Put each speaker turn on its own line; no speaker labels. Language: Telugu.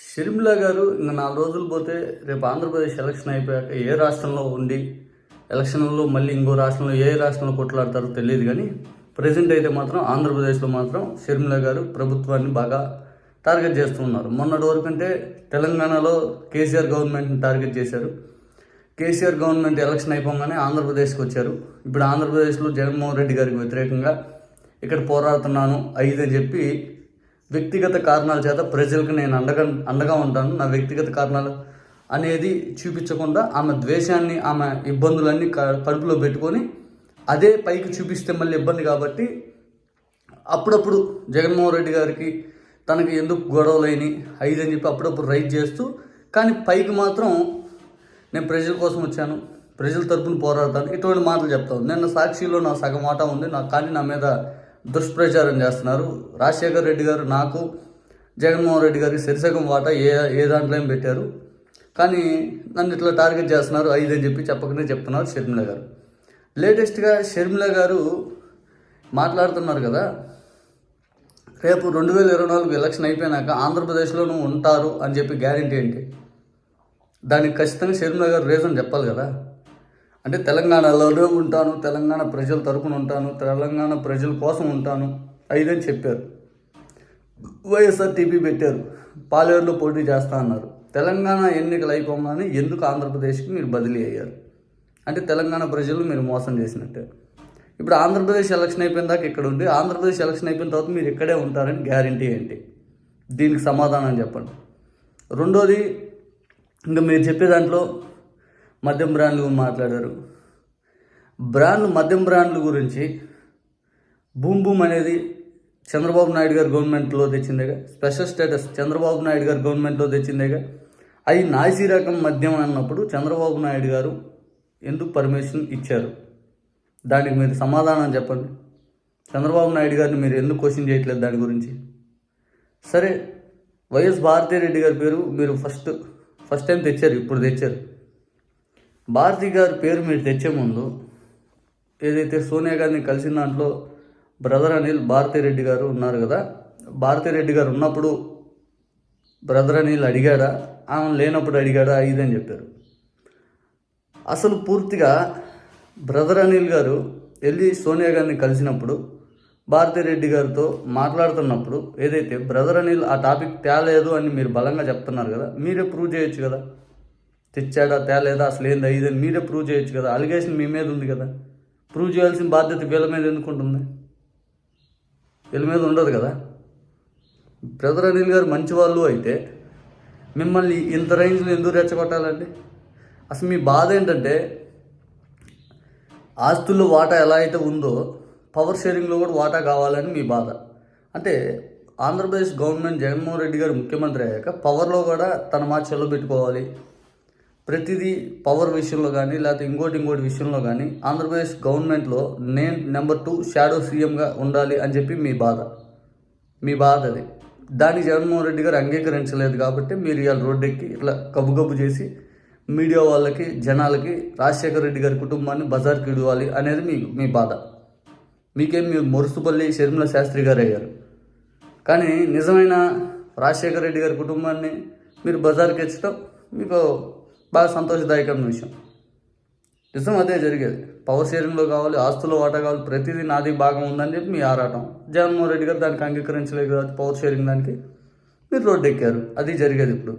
షర్మిలా గారు ఇంకా నాలుగు రోజులు పోతే రేపు ఆంధ్రప్రదేశ్ ఎలక్షన్ అయిపోయాక ఏ రాష్ట్రంలో ఉండి ఎలక్షన్లో మళ్ళీ ఇంకో రాష్ట్రంలో ఏ రాష్ట్రంలో కొట్లాడతారో తెలియదు కానీ ప్రజెంట్ అయితే మాత్రం ఆంధ్రప్రదేశ్లో మాత్రం షర్మిలా గారు ప్రభుత్వాన్ని బాగా టార్గెట్ చేస్తున్నారు. మొన్నటి వరకు అంటే తెలంగాణలో కేసీఆర్ గవర్నమెంట్ని టార్గెట్ చేశారు. కేసీఆర్ గవర్నమెంట్ ఎలక్షన్ అయిపోగానే ఆంధ్రప్రదేశ్కి వచ్చారు. ఇప్పుడు ఆంధ్రప్రదేశ్లో జగన్మోహన్ రెడ్డి గారికి వ్యతిరేకంగా ఇక్కడ పోరాడుతున్నాను ఐదు అని చెప్పి వ్యక్తిగత కారణాల చేత ప్రజలకు నేను అండగా అండగా ఉంటాను. నా వ్యక్తిగత కారణాలు అనేది చూపించకుండా ఆమె ద్వేషాన్ని ఆమె ఇబ్బందులన్నీ క- కడుపులో పెట్టుకొని అదే పైకి చూపిస్తే మళ్ళీ ఇబ్బంది కాబట్టి అప్పుడప్పుడు జగన్మోహన్ రెడ్డి గారికి తనకి ఎందుకు గొడవలేని ఐదు అని చెప్పి అప్పుడప్పుడు రైట్ చేస్తూ కానీ పైకి మాత్రం నేను ప్రజల కోసం వచ్చాను. ప్రజల తరపున పోరాడతాను. ఇటువంటి మాటలు చెప్తాను. నిన్న సాక్షిలో నా సగం మాట ఉంది. నాకు కానీ నా మీద దుష్ప్రచారం చేస్తున్నారు. రాజశేఖర్ రెడ్డి గారు నాకు జగన్మోహన్ రెడ్డి గారికి సరిసగం వాటా ఏ ఏ దాంట్లో పెట్టారు. కానీ నన్ను ఇట్లా టార్గెట్ చేస్తున్నారు ఐదు అని చెప్పి చెప్పకనే చెప్తున్నారు షర్మిల గారు. లేటెస్ట్గా షర్మిల గారు మాట్లాడుతున్నారు కదా రేపు రెండు వేల ఇరవై నాలుగు ఎలక్షన్ అయిపోయినాక ఆంధ్రప్రదేశ్లోనూ ఉంటారు అని చెప్పి గ్యారంటీ ఏంటి? దానికి ఖచ్చితంగా షర్మిల గారు రీజన్ చెప్పాలి కదా. అంటే తెలంగాణలోనే ఉంటాను తెలంగాణ ప్రజల తరపున ఉంటాను తెలంగాణ ప్రజల కోసం ఉంటాను ఐదని చెప్పారు. వైఎస్ఆర్ టీపీ పెట్టారు. పాలేరులో పోటీ చేస్తా అన్నారు. తెలంగాణ ఎన్నికలు అయిపోగానే ఎందుకు ఆంధ్రప్రదేశ్కి మీరు బదిలీ అయ్యారు? అంటే తెలంగాణ ప్రజలు మీరు మోసం చేసినట్టే. ఇప్పుడు ఆంధ్రప్రదేశ్ ఎలక్షన్ అయిపోయిన దాకా ఇక్కడ ఉండి ఆంధ్రప్రదేశ్ ఎలక్షన్ అయిపోయిన తర్వాత మీరు ఇక్కడే ఉంటారని గ్యారంటీ ఏంటి? దీనికి సమాధానం చెప్పండి. రెండోది ఇంకా మీరు చెప్పే దాంట్లో మద్యం బ్రాండ్లు మాట్లాడారు. బ్రాండ్లు మద్యం బ్రాండ్ల గురించి బూమ్ బూమ్ అనేది చంద్రబాబు నాయుడు గారు గవర్నమెంట్లో తెచ్చిందేగా. స్పెషల్ స్టేటస్ చంద్రబాబు నాయుడు గారు గవర్నమెంట్లో తెచ్చిందేగా. అది నాజీ రకం మద్యం అన్నప్పుడు చంద్రబాబు నాయుడు గారు ఎందుకు పర్మిషన్ ఇచ్చారు? దానికి మీరు సమాధానం చెప్పండి. చంద్రబాబు నాయుడు గారిని మీరు ఎందుకు క్వశ్చన్ చేయట్లేదు దాని గురించి? సరే వైఎస్ భారతీరెడ్డి గారి పేరు మీరు ఫస్ట్ ఫస్ట్ టైం తెచ్చారు ఇప్పుడు తెచ్చారు. భారతి గారి పేరు మీరు తెచ్చే ముందు ఏదైతే సోనియా గాంధీ కలిసిన దాంట్లో బ్రదర్ అనిల్ భారతిరెడ్డి గారు ఉన్నారు కదా భారతిరెడ్డి గారు ఉన్నప్పుడు బ్రదర్ అనిల్ అడిగాడా ఆమె లేనప్పుడు అడిగాడా ఇదని చెప్పారు. అసలు పూర్తిగా బ్రదర్ అనిల్ గారు వెళ్ళి సోనియా గాంధీ కలిసినప్పుడు భారతిరెడ్డి గారితో మాట్లాడుతున్నప్పుడు ఏదైతే బ్రదర్ అనిల్ ఆ టాపిక్ తేలేదు అని మీరు బలంగా చెప్తున్నారు కదా మీరే ప్రూవ్ చేయొచ్చు కదా. తెచ్చాడా తేలేదా అసలు ఏంది అయ్యిందని మీరే ప్రూవ్ చేయొచ్చు కదా. అలిగేషన్ మీ మీద ఉంది కదా. ప్రూవ్ చేయాల్సిన బాధ్యత వీళ్ళ మీద ఎందుకుంటుంది వీళ్ళ మీద ఉండదు కదా. బ్రదర్ అనిల్ గారు మంచి వాళ్ళు అయితే మిమ్మల్ని ఇంత రేంజ్లో ఎందుకు రెచ్చగొట్టాలండి? అసలు మీ బాధ ఏంటంటే ఆస్తుల్లో వాటా ఎలా అయితే ఉందో పవర్ షేరింగ్లో కూడా వాటా కావాలని మీ బాధ. అంటే ఆంధ్రప్రదేశ్ గవర్నమెంట్ జగన్మోహన్ రెడ్డి గారు ముఖ్యమంత్రి అయ్యాక పవర్లో కూడా తన మాట చెల్లో పెట్టుకోవాలి. ప్రతిదీ పవర్ విషయంలో కానీ లేకపోతే ఇంకోటి ఇంకోటి విషయంలో కానీ ఆంధ్రప్రదేశ్ గవర్నమెంట్లో నేను నెంబర్ టూ షాడో సీఎంగా ఉండాలి అని చెప్పి మీ బాధ. మీ బాధ అది. దాన్ని జగన్మోహన్ రెడ్డి గారు అంగీకరించలేదు కాబట్టి మీరు ఇవాళ రోడ్డెక్కి ఇట్లా కబ్బు కబ్బు చేసి మీడియా వాళ్ళకి జనాలకి రాజశేఖర రెడ్డి గారి కుటుంబాన్ని బజార్కి ఇడవాలి అనేది మీ మీ బాధ. మీకేం మీరు మురుసుపల్లి షర్మిల శాస్త్రి గారు అయ్యారు. కానీ నిజమైన రాజశేఖర రెడ్డి గారి కుటుంబాన్ని మీరు బజార్కి ఇచ్చడం మీకు బాగా సంతోషదాయకమైన విషయం. నిజం అదే జరిగేది. పవర్ షేరింగ్లో కావాలి ఆస్తులు వాటా కావాలి ప్రతిదీ నాది భాగం ఉందని చెప్పి మీ ఆరాటం. జగన్మోహన్ రెడ్డి గారు దానికి అంగీకరించలేదు కదా పవర్ షేరింగ్ దానికి మీరు రోడ్డు ఎక్కారు అది జరిగేది ఇప్పుడు.